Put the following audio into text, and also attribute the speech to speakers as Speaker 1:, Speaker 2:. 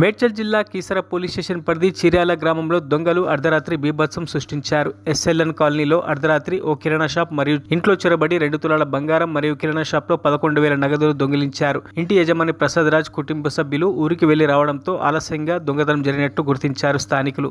Speaker 1: మేడ్చల్ జిల్లా Keesara police station పరిధి చిర్యాల గ్రామంలో దొంగలు అర్ధరాత్రి బీభత్సం సృష్టించారు. ఎస్ఎల్ఎన్ కాలనీలో అర్ధరాత్రి ఓ కిరాణా షాప్ మరియు ఇంట్లో చొరబడి రెండు తులాల బంగారం మరియు కిరాణా షాప్లో పదకొండు వేల నగదులు దొంగిలించారు. ఇంటి యజమాని ప్రసాద్ రాజ్ కుటుంబ సభ్యులు ఊరికి వెళ్ళి రావడంతో ఆలస్యంగా దొంగతనం జరిగినట్టు గుర్తించారు స్థానికులు.